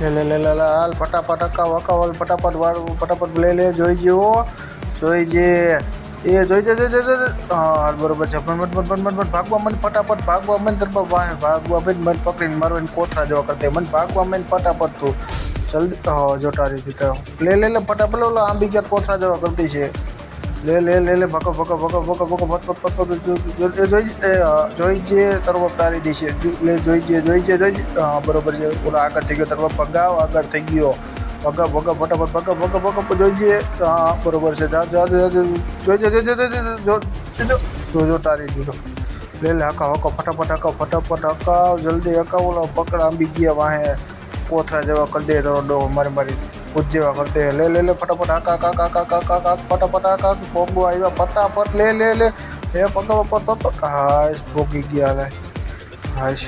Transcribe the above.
લે લે લે હાલ ફટાફટ અકાવ અકાવ ફટાફટ વાળ ફટાફટ લે લે, જોઈ જેવો જોઈ જે. એ, જોઈ જે જોઈ જે હા, હાલ બરોબર છે. પણ મત મત મત ભાગવા મને, ફટાફટ ભાગવા મને તરફ વાહે, ભાગવા ભાઈ મને પકડીને મારવાની કોથરા જેવા કરતા મને ભાગવા મને ફટાફટ તું. જલ્દી, હા જો તારી રીતે લે લે લે, ફટાફટ ઓલો આંબી ગયા કોથરા જેવા કરતી છે. લે લે લે લે ભકો ભકો ભકો ભકો ભકો ભટ ભટ ભટ ભટ એ જોઈ એ હા, જોઈ જે તરફ તારી દેશે લે જોઈ જે જોઈ જે જોઈ જે હા બરોબર છે ઓલો આગળ થઈ ગયો તરફ ભગાવ આગળ થઈ ગયો ભગા ભગા ફટાફટ ભગા ભગા ભગા જોઈ જે હા બરોબર છે જા જા જા જા. જોઈ જે જોઈ જે જોઈ જે, જો જો જો જો તારી દીધો લે લે હકાવ હકાવ ફટાફટ હકાવ ફટાફટ હકાવ જલ્દી હકાવ ઓલો પકડ આંબી ગયા વાહે કોથરા જેવા કરી દે તારો ડો મારી મારી ભૂત જેવા કરી લે લે લે, ફટાફટ આકા કા કા કા કા કા કા ફટાફટ આકા પોગો આવ્યા, ફટાફટ, લે લે લે. હે પગા પર હાશ, ભોગી ગયા હાશ.